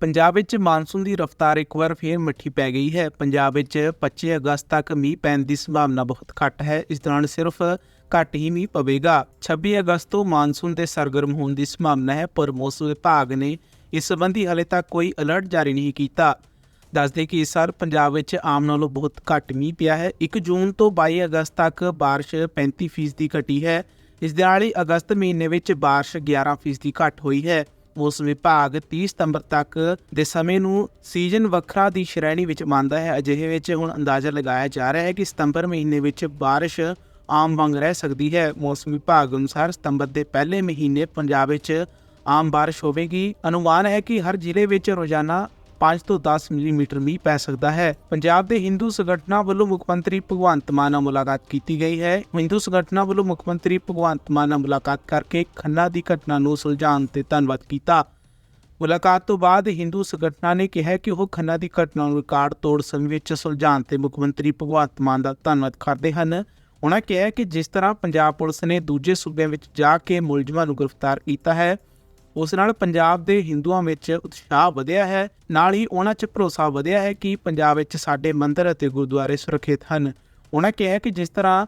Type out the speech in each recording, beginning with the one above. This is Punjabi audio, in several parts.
ਪੰਜਾਬ ਵਿੱਚ ਮਾਨਸੂਨ ਦੀ ਰਫ਼ਤਾਰ ਇੱਕ ਵਾਰ ਫੇਰ ਮਿੱਠੀ ਪੈ ਗਈ ਹੈ। ਪੰਜਾਬ ਵਿੱਚ 25 ਅਗਸਤ ਤੱਕ ਮੀਂਹ ਪੈਣ ਦੀ ਸੰਭਾਵਨਾ ਬਹੁਤ ਘੱਟ ਹੈ। ਇਸ ਦੌਰਾਨ ਸਿਰਫ ਘੱਟ ਹੀ ਮੀਂਹ ਪਵੇਗਾ। 26 ਅਗਸਤ ਤੋਂ ਮਾਨਸੂਨ ਦੇ ਸਰਗਰਮ ਹੋਣ ਦੀ ਸੰਭਾਵਨਾ ਹੈ, ਪਰ ਮੌਸਮ ਵਿਭਾਗ ਨੇ ਇਸ ਸੰਬੰਧੀ ਹਾਲੇ ਤੱਕ ਕੋਈ ਅਲਰਟ ਜਾਰੀ ਨਹੀਂ ਕੀਤਾ। ਦੱਸਦੇ ਕਿ ਇਸ ਸਾਲ ਪੰਜਾਬ ਵਿੱਚ ਆਮ ਨਾਲੋਂ ਬਹੁਤ ਘੱਟ ਮੀਂਹ ਪਿਆ ਹੈ। 1 ਜੂਨ ਤੋਂ 22 ਅਗਸਤ ਤੱਕ ਬਾਰਿਸ਼ 35% ਦੀ ਘਟੀ ਹੈ। ਇਸ ਦੇ ਨਾਲ ਹੀ ਅਗਸਤ ਮਹੀਨੇ ਵਿੱਚ ਬਾਰਿਸ਼ 11% ਦੀ ਘੱਟ ਹੋਈ ਹੈ। ਮੌਸਮ ਵਿਭਾਗ 30 ਸਤੰਬਰ ਤੱਕ ਦੇ ਸਮੇਂ ਨੂੰ ਸੀਜ਼ਨ ਵੱਖਰਾ ਦੀ ਸ਼੍ਰੇਣੀ ਵਿੱਚ ਮੰਨਦਾ ਹੈ। ਅਜਿਹੇ ਵਿੱਚ ਹੁਣ ਅੰਦਾਜ਼ਾ ਲਗਾਇਆ ਜਾ ਰਿਹਾ ਹੈ ਕਿ ਸਤੰਬਰ ਮਹੀਨੇ ਵਿੱਚ ਬਾਰਿਸ਼ ਆਮ ਵਾਂਗ ਰਹਿ ਸਕਦੀ ਹੈ। ਮੌਸਮ ਵਿਭਾਗ ਅਨੁਸਾਰ ਸਤੰਬਰ ਦੇ ਪਹਿਲੇ ਮਹੀਨੇ ਪੰਜਾਬ ਵਿੱਚ ਆਮ ਬਾਰਿਸ਼ ਹੋਵੇਗੀ। ਅਨੁਮਾਨ ਹੈ ਕਿ ਹਰ ਜ਼ਿਲ੍ਹੇ ਵਿੱਚ ਰੋਜ਼ਾਨਾ 5 ਤੋਂ 10 ਮਿਲੀਮੀਟਰ ਮੀਂਹ ਪੈ ਸਕਦਾ ਹੈ। ਪੰਜਾਬ ਦੇ ਹਿੰਦੂ ਸੰਗਠਨਾਂ ਵੱਲੋਂ ਮੁੱਖ ਮੰਤਰੀ ਭਗਵੰਤ ਮਾਨ ਨਾਲ ਮੁਲਾਕਾਤ ਕੀਤੀ ਗਈ ਹੈ। ਹਿੰਦੂ ਸੰਗਠਨਾਂ ਵੱਲੋਂ ਮੁੱਖ ਮੰਤਰੀ ਭਗਵੰਤ ਮਾਨ ਨਾਲ ਮੁਲਾਕਾਤ ਕਰਕੇ ਖੰਨਾ ਦੀ ਘਟਨਾ ਨੂੰ ਸੁਲਝਾਉਣ ਤੇ ਧੰਨਵਾਦ ਕੀਤਾ। ਮੁਲਾਕਾਤ ਤੋਂ ਬਾਅਦ ਹਿੰਦੂ ਸੰਗਠਨਾਂ ਨੇ ਕਿਹਾ ਕਿ ਉਹ ਖੰਨਾ ਦੀ ਘਟਨਾ ਨੂੰ ਰਿਕਾਰਡ ਤੋੜ ਸਮੇਂ ਵਿੱਚ ਸੁਲਝਾਉਣ ਤੇ ਮੁੱਖ ਮੰਤਰੀ ਭਗਵੰਤ ਮਾਨ ਦਾ ਧੰਨਵਾਦ ਕਰਦੇ ਹਨ। ਉਹਨਾਂ ਕਿਹਾ ਕਿ ਜਿਸ ਤਰ੍ਹਾਂ ਪੰਜਾਬ ਪੁਲਿਸ ਨੇ ਦੂਜੇ ਸੂਬਿਆਂ ਵਿੱਚ ਜਾ ਕੇ ਮੁਲਜ਼ਮਾਂ ਨੂੰ ਗ੍ਰਿਫਤਾਰ ਕੀਤਾ ਹੈ ਉਸ ਨਾਲ ਪੰਜਾਬ ਦੇ ਹਿੰਦੂਆਂ ਵਿੱਚ ਉਤਸ਼ਾਹ ਵਧਿਆ ਹੈ। ਨਾਲ ਹੀ ਉਹਨਾਂ 'ਚ ਭਰੋਸਾ ਵਧਿਆ ਹੈ ਕਿ ਪੰਜਾਬ ਵਿੱਚ ਸਾਡੇ ਮੰਦਰ ਅਤੇ ਗੁਰਦੁਆਰੇ ਸੁਰੱਖਿਅਤ ਹਨ। ਉਹਨਾਂ ਕਿਹਾ ਕਿ ਜਿਸ ਤਰ੍ਹਾਂ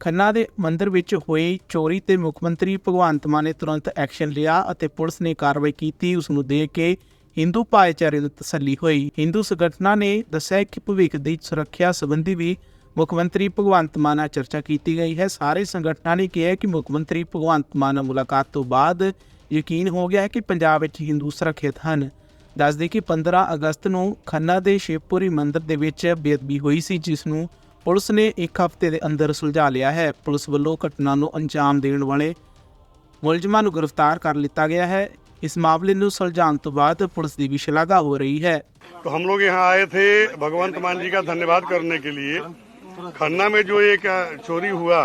ਖੰਨਾ ਦੇ ਮੰਦਰ ਵਿੱਚ ਹੋਈ ਚੋਰੀ ਤੇ ਮੁੱਖ ਮੰਤਰੀ ਭਗਵੰਤ ਮਾਨ ਨੇ ਤੁਰੰਤ ਐਕਸ਼ਨ ਲਿਆ ਅਤੇ ਪੁਲਿਸ ਨੇ ਕਾਰਵਾਈ ਕੀਤੀ। ਉਸ ਨੂੰ ਦੇਖ ਕੇ ਹਿੰਦੂ ਭਾਈਚਾਰੇ ਨੂੰ ਤਸੱਲੀ ਹੋਈ। ਹਿੰਦੂ ਸੰਗਠਨਾਂ ਨੇ ਦੱਸਿਆ ਕਿ ਭਵਿੱਖ ਦੀ ਸੁਰੱਖਿਆ ਸੰਬੰਧੀ ਵੀ ਮੁੱਖ ਮੰਤਰੀ ਭਗਵੰਤ ਮਾਨ ਨਾਲ ਚਰਚਾ ਕੀਤੀ ਗਈ ਹੈ। ਸਾਰੇ ਸੰਗਠਨਾਂ ਨੇ ਕਿਹਾ ਕਿ ਮੁੱਖ ਮੰਤਰੀ ਭਗਵੰਤ ਮਾਨ ਨਾਲ ਮੁਲਾਕਾਤ ਤੋਂ ਬਾਅਦ ਯਕੀਨ ਹੋ ਗਿਆ ਹੈ ਕਿ ਪੰਜਾਬ ਵਿੱਚ ਹਿੰਦੂ ਸੁਰੱਖਿਅਤ ਹਨ ਦੱਸਦੇ ਕਿ 15 ਅਗਸਤ ਨੂੰ ਖੰਨਾ ਦੇ ਸ਼ਿਵਪੁਰੀ ਮੰਦਿਰ ਦੇ ਵਿੱਚ ਬੇਅਦਬੀ ਹੋਈ ਸੀ ਜਿਸ ਨੂੰ ਪੁਲਿਸ ਨੇ ਇੱਕ ਹਫ਼ਤੇ ਦੇ ਅੰਦਰ ਸੁਲਝਾ ਲਿਆ ਹੈ ਪੁਲਿਸ ਵੱਲੋਂ ਘਟਨਾ ਨੂੰ ਅੰਜਾਮ ਦੇਣ ਵਾਲੇ ਮੁਲਜ਼ਮਾਂ ਨੂੰ ਗ੍ਰਿਫਤਾਰ ਕਰ ਲਿੱਤਾ ਗਿਆ ਹੈ ਇਸ ਮਾਮਲੇ ਨੂੰ ਸੁਲਝਾਉਣ ਤੋਂ ਬਾਅਦ ਪੁਲਿਸ ਦੀ ਵੀ ਸ਼ਲਾਘਾ ਹੋ ਰਹੀ ਹੈ तो हम लोग यहाँ आए थे भगवंत मान जी का धन्यवाद करने के लिए खन्ना में जो एक अ, चोरी हुआ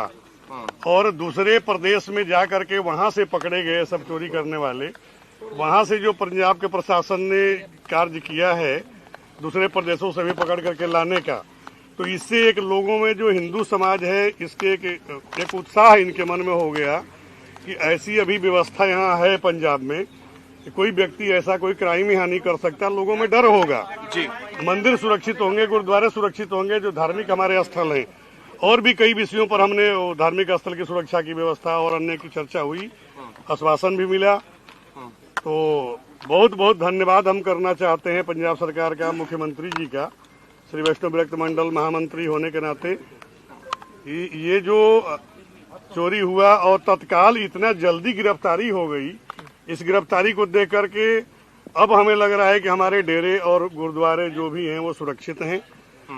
और दूसरे प्रदेश में जा करके वहाँ से पकड़े गए सब चोरी करने वाले। वहाँ से जो पंजाब के प्रशासन ने कार्य किया है दूसरे प्रदेशों से भी पकड़ करके लाने का। तो इससे एक लोगों में जो हिंदू समाज है इसके एक, एक उत्साह इनके मन में हो गया कि ऐसी अभी व्यवस्था यहाँ है पंजाब में कि कोई व्यक्ति ऐसा कोई क्राइम यहाँ नहीं कर सकता लोगों में डर होगा। जी। मंदिर सुरक्षित होंगे गुरुद्वारे सुरक्षित होंगे जो धार्मिक हमारे स्थल हैं और भी कई विषयों पर हमने धार्मिक स्थल की सुरक्षा की व्यवस्था और अन्य की चर्चा हुई। आश्वासन भी मिला। तो बहुत बहुत धन्यवाद हम करना चाहते हैं पंजाब सरकार का, मुख्यमंत्री जी का, श्री वैष्णव विरक्त मंडल महामंत्री होने के नाते। ये जो चोरी हुआ और तत्काल इतना जल्दी गिरफ्तारी हो गई, इस गिरफ्तारी को देख करके अब हमें लग रहा है कि हमारे डेरे और गुरुद्वारे जो भी हैं वो सुरक्षित हैं।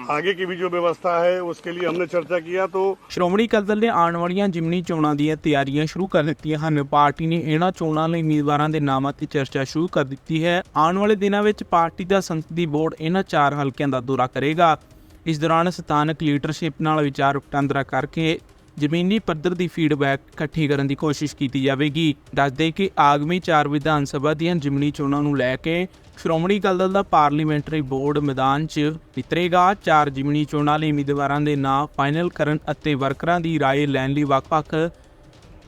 आगे की भी जो व्यवस्था है उसके लिए हमने चर्चा किया तो ਸ਼੍ਰੋਮਣੀ ਅਕਾਲੀ ਦਲ ਨੇ ਆਉਣ ਵਾਲੀਆਂ ਜਿਮਨੀ ਚੋਣਾਂ ਦੀਆਂ ਤਿਆਰੀਆਂ ਸ਼ੁਰੂ ਕਰ ਦਿੱਤੀਆਂ ਹਨ ਪਾਰਟੀ ਨੇ ਇਹਨਾਂ ਚੋਣਾਂ ਲਈ ਉਮੀਦਵਾਰਾਂ ਦੇ ਨਾਮਾਂ ਤੇ ਚਰਚਾ ਸ਼ੁਰੂ ਕਰ ਦਿੱਤੀ ਹੈ ਆਉਣ ਵਾਲੇ ਦਿਨਾਂ ਵਿੱਚ ਪਾਰਟੀ ਦਾ ਸੰਸਦੀ ਬੋਰਡ ਇਹਨਾਂ ਚਾਰ ਹਲਕਿਆਂ ਦਾ ਦੌਰਾ ਕਰੇਗਾ ਇਸ ਦੌਰਾਨ ਸਥਾਨਕ ਲੀਡਰਸ਼ਿਪ ਨਾਲ ਵਿਚਾਰ ਵਟਾਂਦਰਾ ਕਰਕੇ ਜ਼ਮੀਨੀ ਪੱਧਰ ਦੀ ਫੀਡਬੈਕ ਇਕੱਠੀ ਕਰਨ ਦੀ ਕੋਸ਼ਿਸ਼ ਕੀਤੀ ਜਾਵੇਗੀ ਦੱਸਦੇ ਕਿ ਆਗਮੀ ਚਾਰ ਵਿਧਾਨ ਸਭਾ ਦੀਆਂ ਜਿਮਨੀ ਚੋਣਾਂ ਨੂੰ ਲੈ ਕੇ ਸ਼੍ਰੋਮਣੀ ਅਕਾਲੀ ਦਲ ਦਾ ਪਾਰਲੀਮੈਂਟਰੀ ਬੋਰਡ ਮੈਦਾਨ 'ਚ ਵਿਤਰੇਗਾ ਚਾਰ ਜਿਮਨੀ ਚੋਣਾਂ ਲਈ ਉਮੀਦਵਾਰਾਂ ਦੇ ਨਾਂ ਫਾਈਨਲ ਕਰਨ ਅਤੇ ਵਰਕਰਾਂ ਦੀ رائے ਲੈਣ ਲਈ ਵੱਖ-ਵੱਖ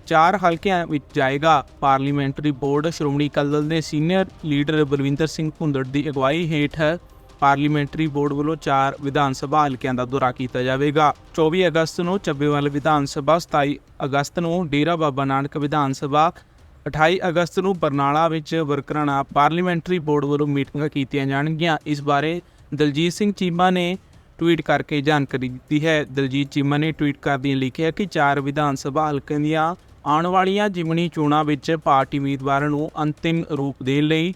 ਚਾਰ ਹਲਕਿਆਂ ਵਿੱਚ ਜਾਏਗਾ ਪਾਰਲੀਮੈਂਟਰੀ ਬੋਰਡ ਸ਼੍ਰੋਮਣੀ ਅਕਾਲੀ ਦਲ ਦੇ ਸੀਨੀਅਰ ਲੀਡਰ ਬਲਵਿੰਦਰ ਸਿੰਘ ਭੁੰਦੜ ਦੀ ਅਗਵਾਈ ਹੇਠ ਪਾਰਲੀਮੈਂਟਰੀ ਬੋਰਡ ਵੱਲੋਂ ਚਾਰ ਵਿਧਾਨ ਸਭਾ ਹਲਕਿਆਂ ਦਾ ਦੌਰਾ ਕੀਤਾ ਜਾਵੇਗਾ 24 ਅਗਸਤ ਨੂੰ ਚੱਬੇਵਾਲ ਵਿਧਾਨ ਸਭਾ 27 ਅਗਸਤ ਨੂੰ ਡੇਰਾ ਬਾਬਾ ਨਾਨਕ ਵਿਧਾਨ ਸਭਾ 28 ਅਗਸਤ ਨੂੰ ਬਰਨਾਲਾ ਵਿੱਚ ਵਰਕਰਾਂ ਨਾਲ ਪਾਰਲੀਮੈਂਟਰੀ ਬੋਰਡ ਵੱਲੋਂ ਮੀਟਿੰਗਾਂ ਕੀਤੀਆਂ ਜਾਣਗੀਆਂ। ਇਸ ਬਾਰੇ ਦਲਜੀਤ ਸਿੰਘ ਚੀਮਾ ਨੇ ਟਵੀਟ ਕਰਕੇ ਜਾਣਕਾਰੀ ਦਿੱਤੀ ਹੈ। ਦਲਜੀਤ ਚੀਮਾ ਨੇ ਟਵੀਟ ਕਰਦਿਆਂ ਲਿਖਿਆ ਕਿ ਚਾਰ ਵਿਧਾਨ ਸਭਾ ਹਲਕਿਆਂ ਦੀਆਂ ਆਉਣ ਵਾਲੀਆਂ ਜਿਮਨੀ ਚੋਣਾਂ ਵਿੱਚ ਪਾਰਟੀ ਉਮੀਦਵਾਰਾਂ ਨੂੰ ਅੰਤਿਮ ਰੂਪ ਦੇਣ ਲਈ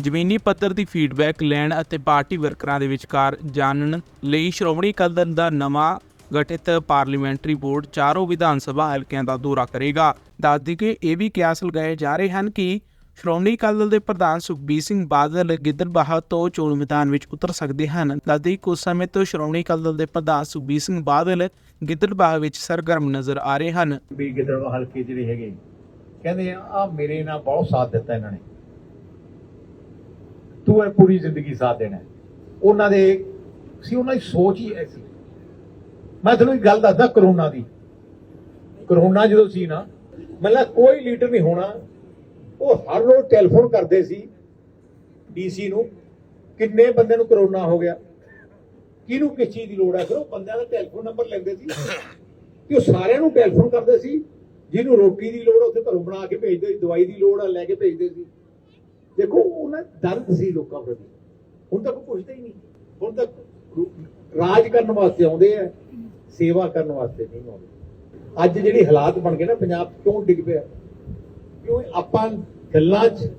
ਜ਼ਮੀਨੀ ਪੱਧਰ ਦੀ ਫੀਡਬੈਕ ਲੈਣ ਅਤੇ ਪਾਰਟੀ ਵਰਕਰਾਂ ਦੇ ਵਿਚਕਾਰ ਜਾਣਨ ਲਈ ਸ਼੍ਰੋਮਣੀ ਅਕਾਲੀ ਦਲ ਦਾ ਨਵਾਂ ਗਠਿਤ ਪਾਰਲੀਮੈਂਟਰੀ ਬੋਰਡ ਚਾਰੋਂ ਵਿਧਾਨ ਸਭਾ ਹਲਕਿਆਂ ਦਾ ਦੌਰਾ ਕਰੇਗਾ। ਦੱਸਦੀ ਕਿ ਇਹ ਵੀ ਕਿਆਸ ਲਗਾਏ ਜਾ ਰਹੇ ਹਨ ਕਿ ਸ਼੍ਰੋਮਣੀ ਅਕਾਲੀ ਦਲ ਦੇ ਪ੍ਰਧਾਨ ਸੁਖਬੀਰ ਸਿੰਘ ਬਾਦਲ ਗਿੱਦੜਬਾਹਾ ਤੋਂ ਚੋਣ ਮੈਦਾਨ ਵਿੱਚ ਉਤਰ ਸਕਦੇ ਹਨ। ਦੱਸਦੀ ਕੁਝ ਸਮੇਂ ਤੋਂ ਸ਼੍ਰੋਮਣੀ ਅਕਾਲੀ ਦਲ ਦੇ ਪ੍ਰਧਾਨ ਸੁਖਬੀਰ ਸਿੰਘ ਬਾਦਲ ਗਿੱਦੜਬਾਹਾ ਵਿੱਚ ਸਰਗਰਮ ਨਜ਼ਰ ਆ ਰਹੇ ਹਨ। ਵੀ ਗਿੱਦੜਵਾ ਹਲਕੇ ਜਿਹੜੇ ਹੈਗੇ। ਕਹਿੰਦੇ ਆ ਮੇਰੇ ਨਾਲ ਬਹੁਤ ਸਾਥ ਦਿੱਤਾ ਇਹਨਾਂ ਨੇ। ਤੂੰ ਇਹ ਪੂਰੀ ਜ਼ਿੰਦਗੀ ਸਾਥ ਦੇਣਾ ਉਹਨਾਂ ਦੇ ਸੀ ਉਹਨਾਂ ਦੀ ਸੋਚ ਹੀ ਐਸੀ ਮੈਂ ਤੁਹਾਨੂੰ ਇੱਕ ਗੱਲ ਦੱਸਦਾ ਕਰੋਨਾ ਦੀ। ਕਰੋਨਾ ਜਦੋਂ ਸੀ ਨਾ ਮਤਲਬ ਕੋਈ ਲੀਡਰ ਨਹੀਂ ਹੋਣਾ। ਉਹ ਹਰ ਰੋਜ਼ ਟੈਲੀਫੋਨ ਕਰਦੇ ਸੀ ਡੀਸੀ ਨੂੰ, ਕਿੰਨੇ ਬੰਦੇ ਨੂੰ ਕਰੋਨਾ ਹੋ ਗਿਆ। ਕਿਹਨੂੰ ਕਿਸ ਚੀਜ਼ ਦੀ ਲੋੜ ਹੈ ਫਿਰ ਉਹ ਬੰਦਿਆਂ ਦਾ ਟੈਲੀਫੋਨ ਨੰਬਰ ਲੈਂਦੇ ਸੀ। ਕਿ ਉਹ ਸਾਰਿਆਂ ਨੂੰ ਟੈਲੀਫੋਨ ਕਰਦੇ ਸੀ। ਜਿਹਨੂੰ ਰੋਟੀ ਦੀ ਲੋੜ ਉੱਥੇ ਘਰੋਂ ਬਣਾ ਕੇ ਭੇਜਦੇ ਸੀ, ਦਵਾਈ ਦੀ ਲੋੜ ਆ, ਲੈ ਕੇ ਭੇਜਦੇ ਸੀ। ਦੇਖੋ, ਉਹਨਾਂ ਦਾ ਦਰਦ ਸੀ ਲੋਕਾਂ ਪ੍ਰਤੀ। ਹੁਣ ਤੱਕ ਪੁੱਛਦੇ ਹੀ ਨਹੀਂ। ਹੁਣ ਤੱਕ ਰਾਜ ਕਰਨ ਵਾਸਤੇ ਆਉਂਦੇ ਆ। ਸੇਵਾ ਕਰਨ ਵਾਸਤੇ ਨਹੀਂ ਆਉਂਦੇ। ਅੱਜ ਜਿਹੜੀ ਹਾਲਾਤ ਬਣ ਗਏ ਨਾ, ਪੰਜਾਬ ਕਿਉਂ ਡਿੱਗ ਪਿਆ? ਕਿਉਂ ਆਪਾਂ ਗੱਲਾਂ 'ਚ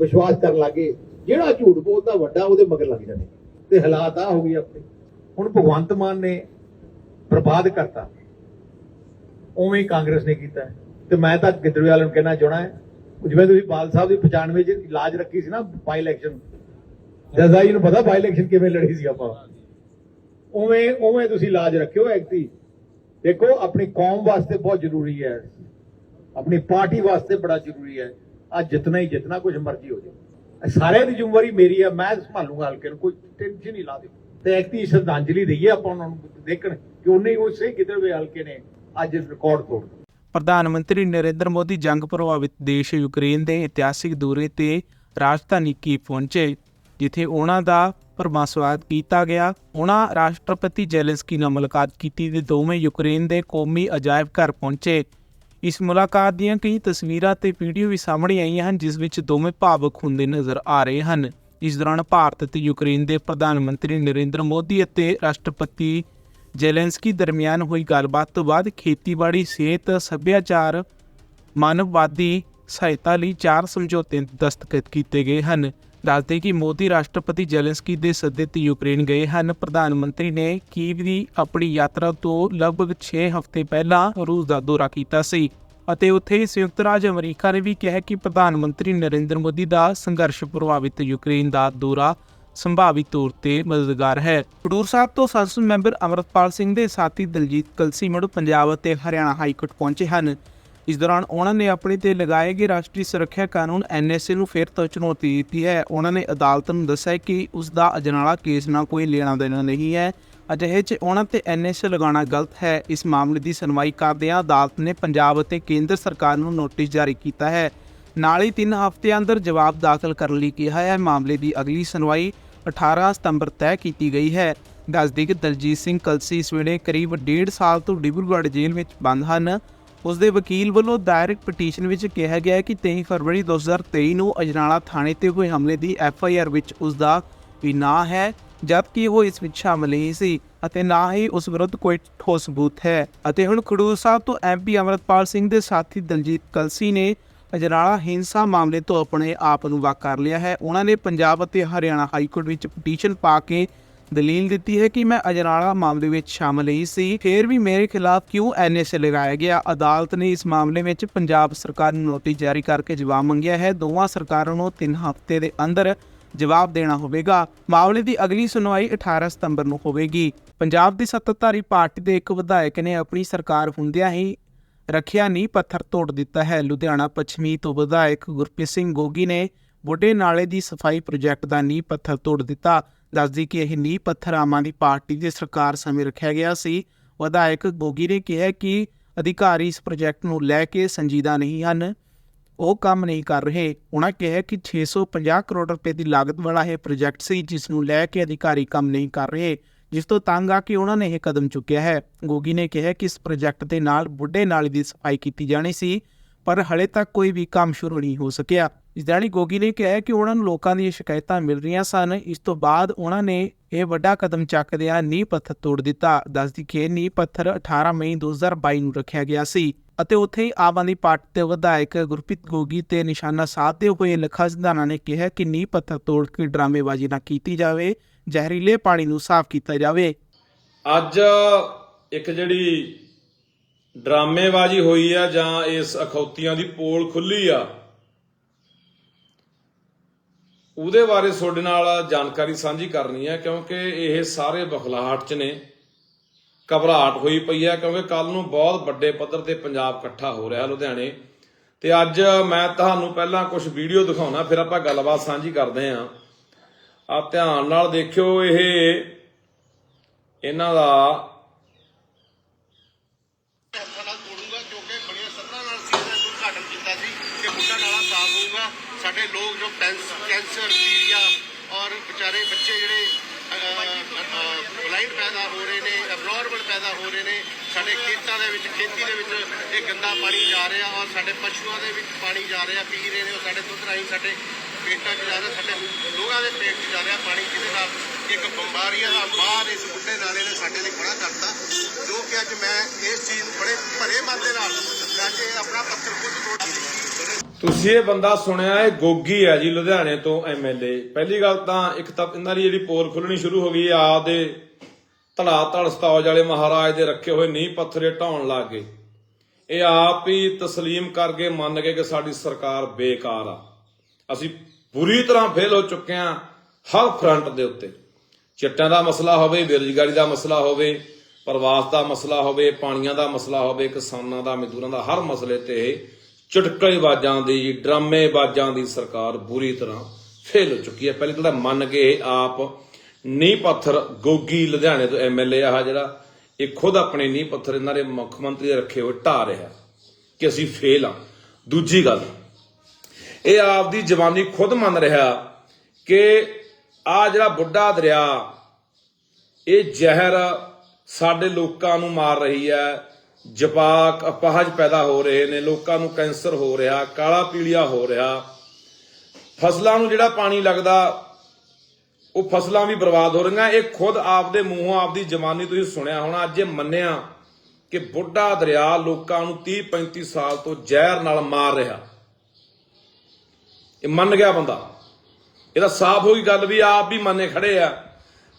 ਵਿਸ਼ਵਾਸ ਕਰਨ ਲੱਗੇ? ਜਿਹੜਾ ਝੂਠ ਬੋਲਦਾ ਵੱਡਾ, ਉਹਦੇ ਮਗਰ ਲੱਗ ਜਾਂਦੇ। ਤੇ ਹਾਲਾਤ ਆ ਹੋ ਗਈ ਆਪਣੇ। ਹੁਣ ਭਗਵੰਤ ਮਾਨ ਨੇ ਬਰਬਾਦ ਕਰਤਾ। ਉਵੇਂ ਕਾਂਗਰਸ ਨੇ ਕੀਤਾ। ਤੇ ਮੈਂ ਤਾਂ ਗਿੱਦੜਵਾਲ ਨੂੰ ਕਹਿਣਾ ਚਾਹਣਾ ਹੈ ਜਿਵੇਂ ਤੁਸੀਂ ਬਾਲ ਸਾਹਿਬ ਦੀ 95 ਚ ਲਾਜ ਰੱਖੀ ਸੀ ਨਾ ਬਾਈ ਇਲੈਕਸ਼ਨ ਜਜ਼ਾ ਜੀ ਨੂੰ ਪਤਾ ਬਾਈ ਇਲੈਕਸ਼ਨ ਕਿਵੇਂ ਲੜੀ ਸੀ ਆਪਾਂ। ਉਵੇਂ ਉਵੇਂ ਤੁਸੀਂ ਲਾਜ ਰੱਖਿਓ ਐਕਤੀ ਦੇਖੋ, ਆਪਣੀ ਕੌਮ ਵਾਸਤੇ ਬਹੁਤ ਜ਼ਰੂਰੀ ਹੈ। ਆਪਣੀ ਪਾਰਟੀ ਵਾਸਤੇ ਬੜਾ ਜ਼ਰੂਰੀ ਹੈ। ਅੱਜ ਜਿਤਨਾ ਹੀ ਜਿਤਨਾ ਕੁਝ ਮਰਜ਼ੀ ਹੋ ਜਾਏ ਇਹ ਦੀ ਜ਼ਿੰਮੇਵਾਰੀ ਮੇਰੀ ਹੈ, ਮੈਂ ਸੰਭਾਲੂਗਾ ਹਲਕੇ ਨੂੰ। ਕੋਈ ਟੈਨਸ਼ਨ ਨਹੀਂ ਲਾ ਦੇ ਤੇ ਐਕਤੀ ਸ਼ਰਧਾਂਜਲੀ ਦਈਏ ਆਪਾਂ ਉਹਨਾਂ ਨੂੰ ਦੇਖਣ, ਕਿ ਉਹਨੇ ਉਹ ਸਹੀ ਕਿਧਰ ਵੀ ਹਲਕੇ ਨੇ ਅੱਜ ਰਿਕਾਰਡ ਤੋੜ ਪ੍ਰਧਾਨ ਮੰਤਰੀ ਨਰਿੰਦਰ ਮੋਦੀ ਜੰਗ ਪ੍ਰਭਾਵਿਤ ਦੇਸ਼ ਯੂਕਰੇਨ ਦੇ ਇਤਿਹਾਸਿਕ ਦੌਰੇ ਤੇ ਰਾਜਧਾਨੀ ਕੀ ਪਹੁੰਚੇ। ਜਿੱਥੇ ਉਹਨਾਂ ਦਾ ਭਰਵਾਂ ਸਵਾਗਤ ਕੀਤਾ ਗਿਆ। ਉਹਨਾਂ ਰਾਸ਼ਟਰਪਤੀ ਜ਼ੈਲੈਂਸਕੀ ਨਾਲ ਮੁਲਾਕਾਤ ਕੀਤੀ ਤੇ ਦੋਵੇਂ ਯੂਕਰੇਨ ਦੇ ਕੌਮੀ ਅਜਾਇਬ ਘਰ ਪਹੁੰਚੇ। ਇਸ ਮੁਲਾਕਾਤ ਦੀਆਂ ਕਈ ਤਸਵੀਰਾਂ ਤੇ ਵੀਡੀਓ ਵੀ ਸਾਹਮਣੇ ਆਈਆਂ ਹਨ, ਜਿਸ ਵਿੱਚ ਦੋਵੇਂ ਭਾਵਕ ਹੁੰਦੇ ਨਜ਼ਰ ਆ ਰਹੇ ਹਨ। ਇਸ ਦੌਰਾਨ ਭਾਰਤ ਅਤੇ ਯੂਕਰੇਨ ਦੇ ਪ੍ਰਧਾਨ ਮੰਤਰੀ ਨਰਿੰਦਰ ਮੋਦੀ ਅਤੇ ਰਾਸ਼ਟਰਪਤੀ ਜ਼ੈਲੈਂਸਕੀ ਦਰਮਿਆਨ ਹੋਈ ਗੱਲਬਾਤ ਤੋਂ ਬਾਅਦ ਖੇਤੀਬਾੜੀ, ਸਿਹਤ, ਸੱਭਿਆਚਾਰ, ਮਾਨਵਵਾਦੀ ਸਹਾਇਤਾ ਲਈ ਚਾਰ ਸਮਝੌਤੇ ਦਸਤਖਤ ਕੀਤੇ ਗਏ ਹਨ। ਦੱਸਦੇ ਕਿ ਮੋਦੀ ਰਾਸ਼ਟਰਪਤੀ ਜ਼ੈਲੈਂਸਕੀ ਦੇ ਸੱਦੇ ਤੇ ਯੂਕਰੇਨ ਗਏ ਹਨ। ਪ੍ਰਧਾਨ ਮੰਤਰੀ ਨੇ ਕੀਵ ਦੀ ਆਪਣੀ ਯਾਤਰਾ ਤੋਂ ਲਗਭਗ 6 ਹਫ਼ਤੇ ਪਹਿਲਾਂ ਰੂਸ ਦਾ ਦੌਰਾ ਕੀਤਾ ਸੀ ਅਤੇ ਉੱਥੇ ਸੰਯੁਕਤ ਰਾਜ ਅਮਰੀਕਾ ਨੇ ਵੀ ਕਿਹਾ ਕਿ ਪ੍ਰਧਾਨ ਮੰਤਰੀ ਨਰਿੰਦਰ ਮੋਦੀ ਦਾ ਸੰਘਰਸ਼ ਪ੍ਰਭਾਵਿਤ ਯੂਕਰੇਨ ਦਾ ਦੌਰਾ ਸੰਭਾਵੀ ਤੌਰ ਤੇ ਮਦਦਗਾਰ ਹੈ। ਖਡੂਰ ਸਾਹਿਬ ਤੋਂ ਸੰਸਦ ਮੈਂਬਰ ਅਮਰਤਪਾਲ ਸਿੰਘ ਦੇ ਸਾਥੀ ਦਲਜੀਤ ਕਲਸੀ ਮੁੜ ਪੰਜਾਬ ਅਤੇ ਹਰਿਆਣਾ ਹਾਈ ਕੋਰਟ ਪਹੁੰਚੇ ਹਨ। ਇਸ ਦੌਰਾਨ ਉਹਨਾਂ ਨੇ ਆਪਣੇ ਤੇ ਲਗਾਏ ਗਏ ਰਾਸ਼ਟਰੀ ਸੁਰੱਖਿਆ ਕਾਨੂੰਨ ਐਨਐਸਏ ਨੂੰ ਫਿਰ ਤੋਂ ਚੁਣੌਤੀ ਦਿੱਤੀ ਹੈ। ਉਹਨਾਂ ਨੇ ਅਦਾਲਤ ਨੂੰ ਦੱਸਿਆ ਕਿ ਉਸ ਦਾ ਅਜਨਾਲਾ ਕੇਸ ਨਾਲ ਕੋਈ ਲੈਣਾ ਦੇਣਾ ਨਹੀਂ ਹੈ। ਅਜਿਹੇ 'ਚ ਉਹਨਾਂ ਤੇ ਐਨਐਸਏ ਲਗਾਉਣਾ ਗਲਤ ਹੈ। ਇਸ ਮਾਮਲੇ ਦੀ ਸੁਣਵਾਈ ਕਰਦਿਆਂ ਅਦਾਲਤ ਨੇ ਪੰਜਾਬ ਅਤੇ ਕੇਂਦਰ ਸਰਕਾਰ ਨੂੰ ਨੋਟਿਸ ਜਾਰੀ ਕੀਤਾ ਹੈ। ਨਾਲ ਹੀ 3 ਹਫ਼ਤਿਆਂ ਅੰਦਰ ਜਵਾਬ ਦਾਖਲ ਕਰਨ ਲਈ ਕਿਹਾ ਹੈ। ਮਾਮਲੇ ਦੀ ਅਗਲੀ ਸੁਣਵਾਈ 18 ਸਤੰਬਰ ਤੈਅ ਕੀਤੀ ਗਈ ਹੈ। ਦੱਸਦੀ ਕਿ ਦਲਜੀਤ ਸਿੰਘ ਕਲਸੀ ਇਸ ਵੇਲੇ ਕਰੀਬ 1.5 ਸਾਲ ਤੋਂ ਡਿਬਰੂਗੜ੍ਹ ਜੇਲ੍ਹ ਵਿੱਚ ਬੰਦ ਹਨ। ਉਸ ਦੇ ਵਕੀਲ ਵੱਲੋਂ ਦਾਇਰ ਪਟੀਸ਼ਨ ਵਿੱਚ ਕਿਹਾ ਗਿਆ ਹੈ ਕਿ 23 ਫਰਵਰੀ 2023 ਨੂੰ ਅਜਨਾਲਾ ਥਾਣੇ ਤੇ ਹੋਏ ਹਮਲੇ ਦੀ ਐਫ ਆਈ ਆਰ ਵਿੱਚ ਉਸ ਦਾ ਵੀ ਨਾਂ ਹੈ, ਜਦਕਿ ਉਹ ਇਸ ਵਿੱਚ ਸ਼ਾਮਲ ਨਹੀਂ ਸੀ ਅਤੇ ਨਾ ਹੀ ਉਸ ਵਿਰੁੱਧ ਕੋਈ ਠੋਸ ਸਬੂਤ ਹੈ। ਅਤੇ ਹੁਣ ਖਡੂਰ ਸਾਹਿਬ ਤੋਂ ਐਮਪੀ ਅਮਰਤਪਾਲ ਸਿੰਘ ਦੇ ਸਾਥੀ ਦਲਜੀਤ ਕਲਸੀ ਨੇ ਅਜਨਾਲਾ ਹਿੰਸਾ ਮਾਮਲੇ ਤੋਂ ਆਪਣੇ ਆਪ ਨੂੰ ਵੱਖ ਕਰ ਲਿਆ ਹੈ। ਉਹਨਾਂ ਨੇ ਪੰਜਾਬ ਅਤੇ ਹਰਿਆਣਾ ਹਾਈ ਕੋਰਟ ਵਿੱਚ ਪਟੀਸ਼ਨ ਪਾ ਕੇ ਦਲੀਲ ਦਿੱਤੀ ਹੈ ਕਿ ਮੈਂ ਅਜਨਾਲਾ ਮਾਮਲੇ ਵਿੱਚ ਸ਼ਾਮਲ ਹੀ ਸੀ। ਫਿਰ ਵੀ ਮੇਰੇ ਖਿਲਾਫ ਕਿਉਂ ਐਨਐਸਏ ਲਗਾਇਆ ਗਿਆ? ਅਦਾਲਤ ਨੇ ਇਸ ਮਾਮਲੇ ਵਿੱਚ ਪੰਜਾਬ ਸਰਕਾਰ ਨੂੰ ਨੋਟਿਸ ਜਾਰੀ ਕਰਕੇ ਜਵਾਬ ਮੰਗਿਆ ਹੈ। ਦੋਵਾਂ ਸਰਕਾਰਾਂ ਨੂੰ 3 ਹਫ਼ਤੇ ਦੇ ਅੰਦਰ ਜਵਾਬ ਦੇਣਾ ਹੋਵੇਗਾ। ਮਾਮਲੇ ਦੀ ਅਗਲੀ ਸੁਣਵਾਈ 18 ਸਤੰਬਰ ਨੂੰ ਹੋਵੇਗੀ। ਪੰਜਾਬ ਦੀ ਸੱਤਾਧਾਰੀ ਪਾਰਟੀ ਦੇ ਇੱਕ ਵਿਧਾਇਕ ਨੇ ਆਪਣੀ ਸਰਕਾਰ ਹੁੰਦਿਆਂ ਹੀ ਰੱਖਿਆ ਨੀ ਪੱਥਰ ਤੋੜ ਦਿੱਤਾ ਹੈ। ਲੁਧਿਆਣਾ ਪੱਛਮੀ ਤੋਂ ਵਿਧਾਇਕ ਗੁਰਪ੍ਰੀਤ ਸਿੰਘ ਗੋਗੀ ਨੇ ਬੁੱਢੇ ਨਾਲੇ ਦੀ ਸਫ਼ਾਈ ਪ੍ਰੋਜੈਕਟ ਦਾ ਨੀਂਹ ਪੱਥਰ ਤੋੜ ਦਿੱਤਾ। ਦੱਸਦੀ ਕਿ ਇਹ ਨੀਂਹ ਪੱਥਰ ਆਮ ਆਦਮੀ ਪਾਰਟੀ ਦੀ ਸਰਕਾਰ ਸਮੇਂ ਰੱਖਿਆ ਗਿਆ ਸੀ। ਵਿਧਾਇਕ ਗੋਗੀ ਨੇ ਕਿਹਾ ਕਿ ਅਧਿਕਾਰੀ ਇਸ ਪ੍ਰੋਜੈਕਟ ਨੂੰ ਲੈ ਕੇ ਸੰਜੀਦਾ ਨਹੀਂ ਹਨ। ਉਹ ਕੰਮ ਨਹੀਂ ਕਰ ਰਹੇ। ਉਹਨਾਂ ਕਿਹਾ ਕਿ 650 ਕਰੋੜ ਰੁਪਏ ਦੀ ਲਾਗਤ ਵਾਲਾ ਇਹ ਪ੍ਰੋਜੈਕਟ ਸੀ, ਜਿਸ ਨੂੰ ਲੈ ਕੇ ਅਧਿਕਾਰੀ ਕੰਮ ਨਹੀਂ ਕਰ ਰਹੇ। ਜਿਸ ਤੋਂ ਤੰਗ ਆ ਕੇ ਉਹਨਾਂ ਨੇ ਇਹ ਕਦਮ ਚੁੱਕਿਆ ਹੈ। ਗੋਗੀ ਨੇ ਕਿਹਾ ਕਿ ਇਸ ਪ੍ਰੋਜੈਕਟ ਦੇ ਨਾਲ ਬੁੱਢੇ ਨਾਲੇ ਦੀ ਸਫ਼ਾਈ ਕੀਤੀ ਜਾਣੀ ਸੀ, ਪਰ ਹਲੇ ਤੱਕ ਕੋਈ ਵੀ ਕੰਮ ਸ਼ੁਰੂ ਨਹੀਂ ਹੋ ਸਕਿਆ। ਇਸ ਦੌਰਾਨ ਗੋਗੀ ਨੇ ਕਿਹਾ ਕਿ ਉਹਨਾਂ ਨੂੰ ਲੋਕਾਂ ਦੀਆਂ ਸ਼ਿਕਾਇਤਾਂ ਮਿਲ ਰਹੀਆਂ ਸਨ। ਇਸ ਤੋਂ ਬਾਅਦ ਉਹਨਾਂ ਨੇ ਇਹ ਵੱਡਾ ਕਦਮ ਚੱਕਦਿਆਂ ਨੀਂਹ ਪੱਥਰ ਤੋੜ ਦਿੱਤਾ। ਦੱਸਦੀ ਕਿ ਨੀਂਹ ਪੱਥਰ 18 ਮਈ 2022 ਨੂੰ ਰੱਖਿਆ ਗਿਆ ਸੀ ਅਤੇ ਉੱਥੇ ਹੀ ਆਮ ਆਦਮੀ ਪਾਰਟੀ ਦੇ ਵਿਧਾਇਕ ਗੁਰਪ੍ਰੀਤ ਗੋਗੀ ਤੇ ਨਿਸ਼ਾਨਾ ਸਾਧਦੇ ਹੋਏ ਲੱਖਾ ਸਿਧਾਣਾ ਨੇ ਕਿਹਾ ਕਿ ਨੀਂਹ ਪੱਥਰ ਤੋੜ ਕੇ ਡਰਾਮੇਬਾਜ਼ੀ ਨਾ ਕੀਤੀ ਜਾਵੇ, ਜ਼ਹਿਰੀਲੇ ਪਾਣੀ ਨੂੰ ਸਾਫ਼ ਕੀਤਾ ਜਾਵੇ। ਅੱਜ ਇੱਕ ਜਿਹੜੀ ਡਰਾਮੇਬਾਜ਼ੀ ਹੋਈ ਆ ਜਾਂ ਇਸ ਅਖੌਤੀਆਂ ਦੀ ਪੋਲ ਖੁੱਲੀ ਆ ਉਹਦੇ ਬਾਰੇ ਤੁਹਾਡੇ ਨਾਲ ਜਾਣਕਾਰੀ ਸਾਂਝੀ ਕਰਨੀ ਹੈ, ਕਿਉਂਕਿ ਇਹ ਸਾਰੇ ਬਖਲਾਹਟ ਚ ਨੇ, ਘਬਰਾਹਟ ਹੋਈ ਪਈ ਹੈ, ਕਿਉਂਕਿ ਕੱਲ ਨੂੰ ਬਹੁਤ ਵੱਡੇ ਪੱਧਰ ਤੇ ਪੰਜਾਬ ਇਕੱਠਾ ਹੋ ਰਿਹਾ ਲੁਧਿਆਣੇ। ਤੇ ਅੱਜ ਮੈਂ ਤੁਹਾਨੂੰ ਪਹਿਲਾਂ ਕੁਝ ਵੀਡੀਓ ਦਿਖਾਉਣਾ, ਫਿਰ ਆਪਾਂ ਗੱਲਬਾਤ ਸਾਂਝੀ ਕਰਦੇ ਆਂ ਆ ਧਿਆਨ ਨਾਲ ਦੇਖਿਓ, ਇਹ ਇਹਨਾਂ ਦਾ ਹੱਥਾਂ ਨਾਲ ਤੋੜੂਗਾ ਕਿਉਂਕਿ ਬੜੀਆਂ ਸਤਰਾਂ ਨਾਲ ਸੀ ਇਹਦਾ ਉਦਘਾਟਨ ਕੀਤਾ ਸੀ ਕਿ ਬੁੱਢਾ ਨਾਲਾ ਸਾਫ਼ ਹੋਊਗਾ ਸਾਡੇ ਲੋਕ ਜੋ ਕੈਂਸ- ਕੈਂਸਰ ਪੀਲੀਆ ਔਰ ਵਿਚਾਰੇ ਬੱਚੇ ਜਿਹੜੇ ਬਲਾਈਂਡ ਪੈਦਾ ਹੋ ਰਹੇ ਨੇ ਅਬਨੋਰਮਲ ਪੈਦਾ ਹੋ ਰਹੇ ਨੇ, ਸਾਡੇ ਖੇਤਾਂ ਦੇ ਵਿੱਚ, ਖੇਤੀ ਦੇ ਵਿੱਚ ਇਹ ਗੰਦਾ ਪਾਣੀ ਜਾ ਰਿਹਾ ਔਰ ਸਾਡੇ ਪਸ਼ੂਆਂ ਦੇ ਵਿੱਚ ਪਾਣੀ ਜਾ ਰਿਹਾ, ਪੀ ਰਹੇ ਨੇ, ਉਹ ਸਾਡੇ ਦੁੱਧ ਰਾਹੀਂ ਸਾਡੇ ਪੇਟਾਂ 'ਚ ਜਾ ਰਿਹਾ, ਸਾਡੇ ਲੋਕਾਂ ਦੇ ਪੇਟ 'ਚ ਜਾ ਰਿਹਾ ਪਾਣੀ, ਜਿਹਦੇ ਨਾਲ ਇੱਕ ਬਿਮਾਰੀਆਂ ਦਾ ਬਾਹਰ ਇਸ ਬੁੱਢੇ ਨਾਲੇ ਨੇ ਸਾਡੇ ਲਈ ਬੜਾ ਕਰਤਾ, ਜੋ ਕਿ ਅੱਜ ਮੈਂ ਇਸ ਚੀਜ਼ ਨੂੰ ਬੜੇ ਭਰੇ ਮਨ ਦੇ ਨਾਲ ਅੱਜ ਇਹ ਆਪਣਾ ਪੱਤਰ ਖੁਦ ਤੋੜ ਤੁਸੀਂ ਇਹ ਬੰਦਾ ਸੁਣਿਆ ਇਹ ਗੋਗੀ ਹੈ ਜੀ, ਲੁਧਿਆਣੇ ਤੋਂ ਐਮਐਲਏ ਪਹਿਲੀ ਗੱਲ ਤਾਂ ਇੱਕ ਤਾਂ ਇਹਨਾਂ ਦੀ ਜਿਹੜੀ ਪੋਲ ਖੁੱਲਣੀ ਸ਼ੁਰੂ ਹੋ ਗਈ ਆਪ ਦੇ ਧੜਾ ਧੜ ਸਤੌਜ ਵਾਲੇ ਮਹਾਰਾਜ ਦੇ ਰੱਖੇ ਹੋਏ ਨੀਂਹ ਪੱਥਰੇ ਢਾਉਣ ਲੱਗ। ਗਏ ਇਹ ਆਪ ਹੀ ਤਸਲੀਮ ਕਰਕੇ ਮੰਨ ਗਏ ਕਿ ਸਾਡੀ ਸਰਕਾਰ ਬੇਕਾਰ ਆ। ਅਸੀਂ ਬੁਰੀ ਤਰ੍ਹਾਂ ਫੇਲ ਹੋ ਚੁੱਕੇ ਹਾਂ ਹਰ ਫਰੰਟ ਦੇ ਉੱਤੇ। ਚਿੱਟਾਂ ਦਾ ਮਸਲਾ ਹੋਵੇ, ਬੇਰੁਜ਼ਗਾਰੀ ਦਾ ਮਸਲਾ ਹੋਵੇ, ਪ੍ਰਵਾਸ ਦਾ ਮਸਲਾ ਹੋਵੇ, ਪਾਣੀਆਂ ਦਾ ਮਸਲਾ ਹੋਵੇ, ਕਿਸਾਨਾਂ ਦਾ, ਮਜ਼ਦੂਰਾਂ ਦਾ, ਹਰ ਮਸਲੇ ਤੇ ਇਹ ਚੁਟਕਲੇਬਾਜ਼ਾਂ ਦੀ ਡਰਾਮੇਬਾਜ਼ਾਂ ਦੀ ਸਰਕਾਰ ਬੁਰੀ ਤਰ੍ਹਾਂ ਫੇਲ ਹੋ ਚੁੱਕੀ ਹੈ। ਪਹਿਲੇ ਤਾਂ ਮੰਨ ਕੇ ਇਹ ਆਪ ਨੀਂਹ ਪੱਥਰ, ਗੋਗੀ ਲੁਧਿਆਣੇ ਤੋਂ ਐਮਐਲਏ ਆ ਜਿਹੜਾ, ਇਹ ਖੁਦ ਆਪਣੇ ਨੀਂਹ ਪੱਥਰ ਇਹਨਾਂ ਦੇ ਮੁੱਖ ਮੰਤਰੀ ਦੇ ਰੱਖੇ ਹੋਏ ਢਾ ਰਿਹਾ ਕਿ ਅਸੀਂ ਫੇਲ ਆ ਦੂਜੀ ਗੱਲ, ਇਹ ਆਪਦੀ ਜਵਾਨੀ ਖੁਦ ਮੰਨ ਰਿਹਾ ਕਿ ਆ ਜਿਹੜਾ ਬੁੱਢਾ ਦਰਿਆ, ਇਹ ਜ਼ਹਿਰ ਸਾਡੇ ਲੋਕਾਂ ਨੂੰ ਮਾਰ ਰਹੀ ਹੈ ਜਪਾਕ ਅਪਾਹਜ ਪੈਦਾ ਹੋ ਰਹੇ ਨੇ, ਲੋਕਾਂ ਨੂੰ ਕੈਂਸਰ ਹੋ ਰਿਹਾ, ਕਾਲਾ ਪੀਲੀਆ ਹੋ ਰਿਹਾ। ਫਸਲਾਂ ਨੂੰ ਜਿਹੜਾ ਪਾਣੀ ਲੱਗਦਾ, ਉਹ ਫਸਲਾਂ ਵੀ ਬਰਬਾਦ ਹੋ ਰਹੀਆਂ। ਇਹ ਖੁਦ ਆਪਦੇ ਮੂੰਹੋਂ ਆਪਦੀ ਜਵਾਨੀ ਤੁਸੀਂ ਸੁਣਿਆ ਹੋਣਾ, ਅੱਜ ਇਹ ਮੰਨਿਆ ਕਿ ਬੁੱਢਾ ਦਰਿਆ ਲੋਕਾਂ ਨੂੰ 30 35 ਸਾਲ ਤੋਂ ਜ਼ਹਿਰ ਨਾਲ ਮਾਰ ਰਿਹਾ। ਇਹ ਮੰਨ ਗਿਆ ਬੰਦਾ। ਇਹਦਾ ਸਾਫ਼ ਹੋਈ ਗੱਲ ਵੀ ਆਪ ਵੀ ਮੰਨੇ ਖੜੇ ਆ।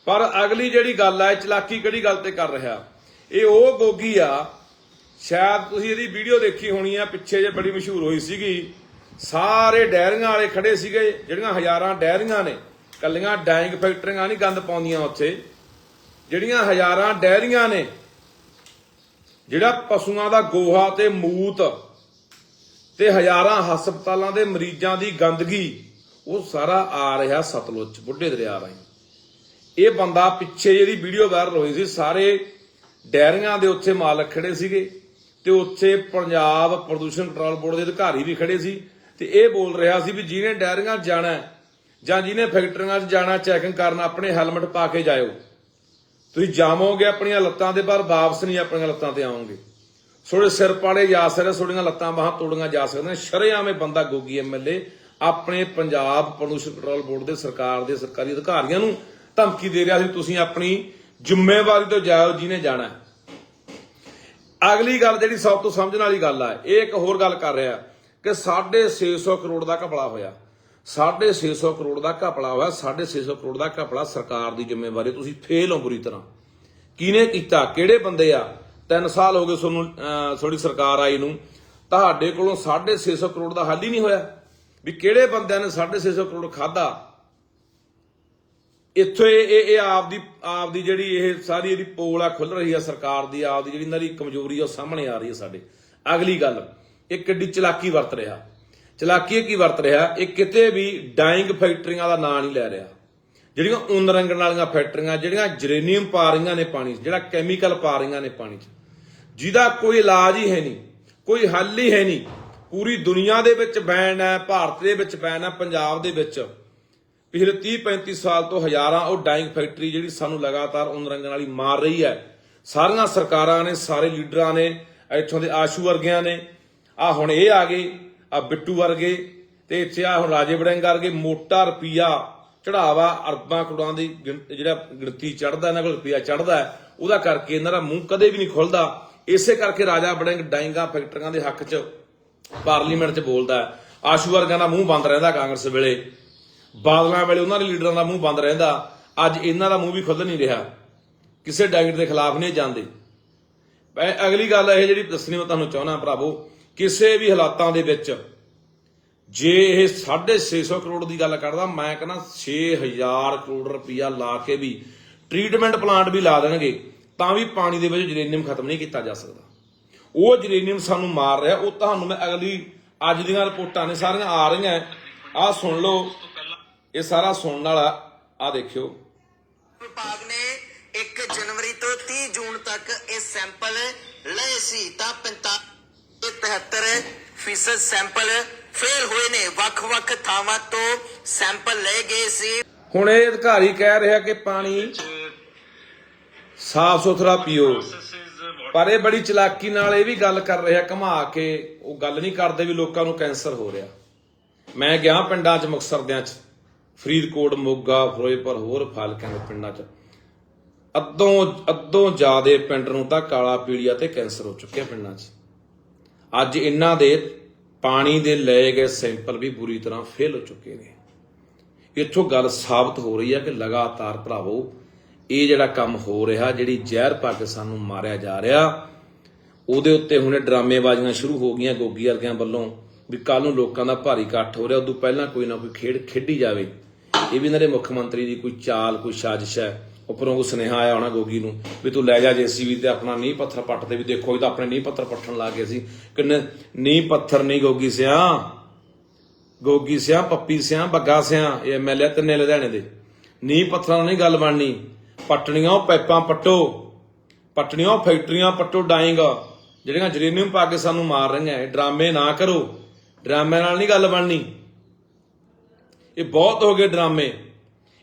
ਪਰ ਅਗਲੀ ਜਿਹੜੀ ਗੱਲ ਆ, ਇਹ ਚਲਾਕੀ ਕਿਹੜੀ ਗੱਲ ਤੇ ਕਰ ਰਿਹਾ? ਇਹ ਉਹ ਗੋਗੀ ਆ ਸ਼ਾਇਦ ਤੁਸੀਂ ਇਹਦੀ ਵੀਡੀਓ ਦੇਖੀ ਹੋਣੀ ਆ, ਪਿੱਛੇ ਜੇ ਬੜੀ ਮਸ਼ਹੂਰ ਹੋਈ ਸੀਗੀ। ਸਾਰੇ ਡੈਰੀਆਂ ਵਾਲੇ ਖੜੇ ਸੀਗੇ, ਜਿਹੜੀਆਂ ਹਜ਼ਾਰਾਂ ਡੈਰੀਆਂ ਨੇ। ਕੱਲੀਆਂ ਡਾਈਂਗ ਫੈਕਟਰੀਆਂ ਨਹੀਂ ਗੰਦ ਪਾਉਂਦੀਆਂ ਉੱਥੇ। ਜਿਹੜੀਆਂ ਹਜ਼ਾਰਾਂ ਡੈਰੀਆਂ ਨੇ, ਜਿਹੜਾ ਪਸ਼ੂਆਂ ਦਾ ਗੋਹਾ ਤੇ ਮੂਤ ਤੇ ਹਜ਼ਾਰਾਂ ਹਸਪਤਾਲਾਂ ਦੇ ਮਰੀਜ਼ਾਂ ਦੀ ਗੰਦਗੀ, ਉਹ ਸਾਰਾ ਆ ਰਿਹਾ ਸਤਲੁਜ ਬੁੱਢੇ ਦਰਿਆ ਰਾਹੀਂ। ਇਹ ਬੰਦਾ ਪਿੱਛੇ ਜਿਹੜੀ ਵੀਡੀਓ ਵਾਇਰਲ ਹੋਈ ਸੀ, ਸਾਰੇ ਡੈਰੀਆਂ ਦੇ ਉੱਥੇ ਮਾਲਕ ਖੜੇ ਸੀਗੇ। ਤੇ ਉੱਥੇ ਪੰਜਾਬ ਪ੍ਰਦੂਸ਼ਣ ਕੰਟਰੋਲ ਬੋਰਡ ਦੇ ਅਧਿਕਾਰੀ ਵੀ ਖੜੇ ਸੀ ਤੇ ਇਹ ਬੋਲ ਰਿਹਾ ਸੀ ਵੀ ਜਿਹਨੇ ਡੈਰੀਆਂ ਜਾਣਾ ਜਾਂ ਜਿਹਨੇ ਫੈਕਟਰੀਆਂ 'ਚ ਜਾਣਾ ਚੈਕਿੰਗ ਕਰਨ ਆਪਣੇ ਹੈਲਮਟ ਪਾ ਕੇ ਜਾਇਓ। ਤੁਸੀਂ ਜਾਵੋਗੇ ਆਪਣੀਆਂ ਲੱਤਾਂ ਦੇ ਪਰ ਵਾਪਸ ਨਹੀਂ ਆਪਣੀਆਂ ਲੱਤਾਂ ਤੇ ਆਓਗੇ। ਥੋੜੇ ਸਿਰ ਪਾੜੇ ਜਾ ਸਕਦੇ ਥੋੜੀਆਂ ਲੱਤਾਂ ਬਾਹਾਂ ਤੋੜੀਆਂ ਜਾ ਸਕਦੀਆਂ ਸ਼ਰੇਆਮੇ ਬੰਦਾ ਗੋਗੀ ਐਮਐਲਏ ਆਪਣੇ ਪੰਜਾਬ ਪ੍ਰਦੂਸ਼ਣ ਕੰਟਰੋਲ ਬੋਰਡ ਦੇ ਸਰਕਾਰ ਦੇ ਸਰਕਾਰੀ ਅਧਿਕਾਰੀਆਂ ਨੂੰ ਧਮਕੀ ਦੇ ਰਿਹਾ ਸੀ ਤੁਸੀਂ ਆਪਣੀ ਜ਼ਿੰਮੇਵਾਰੀ ਤੋਂ ਜਾਓ ਜਿਹਨੇ ਜਾਣਾ ਅਗਲੀ ਗੱਲ ਜਿਹੜੀ ਸਭ ਤੋਂ ਸਮਝਣ ਵਾਲੀ ਗੱਲ ਆ ਇਹ ਇੱਕ ਹੋਰ ਗੱਲ ਕਰ ਰਿਹਾ ਕਿ 650 ਕਰੋੜ ਦਾ ਘਪਲਾ ਹੋਇਆ। 650 ਕਰੋੜ ਦਾ ਘਪਲਾ ਹੋਇਆ 650 ਕਰੋੜ ਦਾ ਘਪਲਾ ਸਰਕਾਰ ਦੀ ਜ਼ਿੰਮੇਵਾਰੀ ਤੁਸੀਂ ਫੇਲ ਹੋ ਬੁਰੀ ਤਰ੍ਹਾਂ। ਕਿਹਨੇ ਕੀਤਾ? ਕਿਹੜੇ ਬੰਦੇ ਆ? 3 ਸਾਲ ਹੋ ਗਏ ਤੁਹਾਨੂੰ ਅਹ, ਤੁਹਾਡੀ ਸਰਕਾਰ ਆਈ ਨੂੰ। ਤੁਹਾਡੇ ਕੋਲੋਂ 650 ਕਰੋੜ ਦਾ ਹੱਲ ਹੀ ਨਹੀਂ ਹੋਇਆ। ਵੀ ਕਿਹੜੇ ਬੰਦਿਆਂ ਨੇ 650 ਕਰੋੜ ਖਾਦਾ ਇੱਥੇ ਇਹ ਇਹ ਆਪਦੀ ਆਪਦੀ ਜਿਹੜੀ ਇਹ ਸਾਰੀ ਇਹਦੀ ਪੋਲ ਆ ਖੁੱਲ ਰਹੀ ਆ ਸਰਕਾਰ ਦੀ, ਆਪਦੀ ਜਿਹੜੀ ਇਹਨਾਂ ਦੀ ਕਮਜ਼ੋਰੀ ਆ ਉਹ ਸਾਹਮਣੇ ਆ ਰਹੀ ਹੈ ਸਾਡੇ। ਅਗਲੀ ਗੱਲ, ਇਹ ਕਿੱਡੀ ਚਲਾਕੀ ਵਰਤ ਰਿਹਾ। ਚਲਾਕੀ ਇਹ ਕੀ ਵਰਤ ਰਿਹਾ? ਇਹ ਕਿਤੇ ਵੀ ਡਾਈਂਗ ਫੈਕਟਰੀਆਂ ਦਾ ਨਾਂ ਨਹੀਂ ਲੈ ਰਿਹਾ। ਜਿਹੜੀਆਂ ਉਨ ਰੰਗਣ ਵਾਲੀਆਂ ਫੈਕਟਰੀਆਂ, ਜਿਹੜੀਆਂ ਜਰੇਨੀਅਮ ਪਾ ਰਹੀਆਂ ਨੇ ਪਾਣੀ 'ਚ, ਜਿਹੜਾ ਕੈਮੀਕਲ ਪਾ ਰਹੀਆਂ ਨੇ ਪਾਣੀ 'ਚ। ਜਿਹਦਾ ਕੋਈ ਇਲਾਜ ਹੀ ਹੈ ਨਹੀਂ, ਕੋਈ ਹੱਲ ਹੀ ਹੈ ਨਹੀਂ। ਪੂਰੀ ਦੁਨੀਆ ਦੇ ਵਿੱਚ ਬੈਨ ਹੈ, ਭਾਰਤ ਦੇ ਵਿੱਚ ਬੈਨ ਹੈ, ਪੰਜਾਬ ਦੇ ਵਿੱਚ। ਪਿਛਲੇ 30 35 ਸਾਲ ਤੋਂ ਹਜ਼ਾਰਾਂ ਉਹ ਡਾਈਂਗ ਫੈਕਟਰੀ ਜਿਹੜੀ ਸਾਨੂੰ ਲਗਾਤਾਰ ਉਨ ਵਾਲੀ ਮਾਰ ਰਹੀ ਹੈ। ਸਾਰੀਆਂ ਸਰਕਾਰਾਂ ਨੇ, ਸਾਰੇ ਲੀਡਰਾਂ ਨੇ, ਇੱਥੋਂ ਦੇ ਆਸ਼ੂ ਵਰਗਿਆਂ ਨੇ ਆ ਹੁਣ ਇਹ ਆ ਗਏ ਆ ਬਿੱਟੂ ਵਰਗੇ, ਤੇ ਇੱਥੇ ਆ ਹੁਣ ਰਾਜੇ ਵੜਿੰਗ ਵਰਗੇ, ਮੋਟਾ ਰੁਪਈਆ ਚੜਾਵਾ ਅਰਬਾਂ ਕਰੋੜਾਂ ਦੀ ਗਿਣ- ਜਿਹੜਾ ਗਿਣਤੀ ਚੜਦਾ ਇਹਨਾਂ ਕੋਲ ਰੁਪਈਆ ਚੜਦਾ ਉਹਦਾ ਕਰਕੇ ਇਹਨਾਂ ਦਾ ਮੂੰਹ ਕਦੇ ਵੀ ਨਹੀਂ ਖੁੱਲਦਾ। ਇਸੇ ਕਰਕੇ ਰਾਜਾ ਵੜਿੰਗ ਡਾਈਂਗਾ ਫੈਕਟਰੀਆਂ ਦੇ ਹੱਕ 'ਚ ਪਾਰਲੀਮੈਂਟ 'ਚ ਬੋਲਦਾ ਆਸ਼ੂ ਵਰਗਾਂ ਦਾ ਮੂੰਹ ਬੰਦ ਰਹਿੰਦਾ ਕਾਂਗਰਸ ਵੇਲੇ। ਬਾਦਲਾਂ ਵੇਲੇ ਉਹਨਾਂ ਦੇ ਲੀਡਰਾਂ ਦਾ ਮੂੰਹ ਬੰਦ ਰਹਿੰਦਾ। ਅੱਜ ਇਹਨਾਂ ਦਾ ਮੂੰਹ ਵੀ ਖੁੱਲ ਨਹੀਂ ਰਿਹਾ। ਕਿਸੇ ਡਾਇਟ ਦੇ ਖਿਲਾਫ ਨਹੀਂ ਜਾਂਦੇ। ਅਗਲੀ ਗੱਲ ਇਹ ਜਿਹੜੀ ਦੱਸਣੀ ਮੈਂ ਤੁਹਾਨੂੰ ਚਾਹਣਾ ਭਰਾਵੋ, ਕਿਸੇ ਵੀ ਹਾਲਾਤਾਂ ਦੇ ਵਿੱਚ ਜੇ ਇਹ 650 ਕਰੋੜ ਦੀ ਗੱਲ ਕਰਦਾ, ਮੈਂ ਕਹਿੰਦਾ 6000 ਕਰੋੜ ਰੁਪਇਆ ਲਾ ਕੇ ਵੀ ਟ੍ਰੀਟਮੈਂਟ ਪਲਾਂਟ ਵੀ ਲਾ ਦੇਣਗੇ, ਤਾਂ ਵੀ ਪਾਣੀ ਦੇ ਵਿੱਚ ਜਰੇਨੀਅਮ ਖਤਮ ਨਹੀਂ ਕੀਤਾ ਜਾ ਸਕਦਾ। ਉਹ ਜਰੇਨੀਅਮ ਸਾਨੂੰ ਮਾਰ ਰਿਹਾ, ਉਹ ਤੁਹਾਨੂੰ ਮੈਂ ਅਗਲੀ ਅੱਜ ਦੀਆਂ ਰਿਪੋਰਟਾਂ ਨੇ ਸਾਰੀਆਂ ਆ ਰਹੀਆਂ। ਆਹ ਸੁਣ ਲਓ। ਇਹ ਸਾਰਾ ਸੁਣਨ ਵਾਲਾ ਆ ਦੇਖਿਓ। ਵਿਭਾਗ ਨੇ 1 ਜਨਵਰੀ ਤੋਂ 30 ਜੂਨ ਤੱਕ ਇਹ ਸੈਂਪਲ ਲਏ ਸੀ। ਤਾਂ 75 73 ਫੀਸਦ ਸੈਂਪਲ ਫੇਲ ਹੋਏ ਨੇ। ਵੱਖ-ਵੱਖ ਥਾਵਾਂ ਤੋਂ ਸੈਂਪਲ ਲਏ ਗਏ ਸੀ। ਹੁਣ ਇਹ ਅਧਿਕਾਰੀ ਕਹਿ ਰਿਹਾ ਕਿ ਪਾਣੀ ਸਾਫ਼ ਸੁਥਰਾ ਪੀਓ। ਪਰ ਇਹ ਬੜੀ ਚਲਾਕੀ ਨਾਲ ਇਹ ਵੀ ਗੱਲ ਕਰ ਰਿਹਾ ਘੁਮਾ ਕੇ। ਉਹ ਗੱਲ ਨਹੀਂ ਕਰਦੇ ਵੀ ਲੋਕਾਂ ਨੂੰ ਕੈਂਸਰ ਹੋ ਰਿਹਾ। ਮੈਂ ਗਿਆ ਪਿੰਡਾਂ 'ਚ ਮੁਕਸਰਦਿਆਂ 'ਚ। ਫਰੀਦਕੋਟ, ਮੋਗਾ, ਫਿਰੋਜ਼ਪੁਰ ਹੋਰ ਫਾਲਕਿਆਂ ਦੇ ਪਿੰਡਾਂ 'ਚ। ਅੱਧੋਂ ਅੱਧੋਂ ਜ਼ਿਆਦੇ ਪਿੰਡ ਨੂੰ ਤਾਂ ਕਾਲਾ ਪੀਲੀਆ ਤੇ ਕੈਂਸਰ ਹੋ ਚੁੱਕਿਆ ਪਿੰਡਾਂ 'ਚ। ਅੱਜ ਇਹਨਾਂ ਦੇ ਪਾਣੀ ਦੇ ਲਏ ਗਏ ਸੈਂਪਲ ਵੀ ਬੁਰੀ ਤਰ੍ਹਾਂ ਫੇਲ ਹੋ ਚੁੱਕੇ ਨੇ। ਇੱਥੋਂ ਗੱਲ ਸਾਬਤ ਹੋ ਰਹੀ ਹੈ ਕਿ ਲਗਾਤਾਰ ਭਰਾਵੋ, ਇਹ ਜਿਹੜਾ ਕੰਮ ਹੋ ਰਿਹਾ, ਜਿਹੜੀ ਜ਼ਹਿਰ ਪਾ ਕੇ ਸਾਨੂੰ ਮਾਰਿਆ ਜਾ ਰਿਹਾ, ਉਹਦੇ ਉੱਤੇ ਹੁਣੇ ਡਰਾਮੇਬਾਜ਼ੀਆਂ ਸ਼ੁਰੂ ਹੋ ਗਈਆਂ ਗੋਗੀ ਵਰਗਿਆਂ ਵੱਲੋਂ। ਵੀ ਕੱਲ ਨੂੰ ਲੋਕਾਂ ਦਾ ਭਾਰੀ ਇਕੱਠ ਹੋ ਰਿਹਾ, ਉਦੋਂ ਪਹਿਲਾਂ ਕੋਈ ਨਾ ਕੋਈ ਖੇਡ ਖੇਡੀ ਜਾਵੇ। ਇਹ ਵੀ ਇਹਨਾਂ ਦੇ ਮੁੱਖ ਮੰਤਰੀ ਦੀ ਕੋਈ ਚਾਲ, ਕੋਈ ਸਾਜ਼ਿਸ਼ ਹੈ। ਉੱਪਰੋਂ ਕੋਈ ਸੁਨੇਹਾ ਆਇਆ ਹੋਣਾ ਗੋਗੀ ਨੂੰ ਵੀ ਤੂੰ ਲੈ ਜਾ ਜੀਸੀਬੀ ਤੇ ਆਪਣਾ ਨੀਂਹ ਪੱਥਰ ਪੱਟ ਦੇ ਵੀ ਦੇਖੋ, ਇਹ ਤਾਂ ਆਪਣੇ ਨੀਂਹ ਪੱਥਰ ਪੱਟਣ ਲੱਗ ਗਏ ਸੀ। ਕਿੰਨੇ ਨੀਂਹ ਪੱਥਰ ਨਹੀਂ ਗੋਗੀ ਸਿਆ? ਗੋਗੀ ਸਿਆ, ਪੱਪੀ ਸਿਆ, ਬੱਗਾ ਸਿਆ ਇਹ ਐਮਐਲਏ ਤਿੰਨੇ ਲੁਧਿਆਣੇ ਦੇ। ਨੀਂਹ ਪੱਥਰਾਂ ਨਾਲ ਨਹੀਂ ਗੱਲ ਬਣਨੀ। ਪੱਟਣੀਆਂ ਉਹ ਪਾਈਪਾਂ ਪੱਟੋ। ਪੱਟਣੀਆਂ ਉਹ ਫੈਕਟਰੀਆਂ ਪੱਟੋ ਡਾਇੰਗ। ਜਿਹੜੀਆਂ ਜਰੇਨੀਅਮ ਪਾ ਕੇ ਸਾਨੂੰ ਮਾਰ ਰਹੀਆਂ, ਇਹ ਡਰਾਮੇ ਨਾ ਕਰੋ। ਡਰਾਮੇ ਨਾਲ ਨਹੀਂ ਗੱਲ ਬਣਨੀ। ਇਹ ਬਹੁਤ ਹੋ ਗਏ ਡਰਾਮੇ।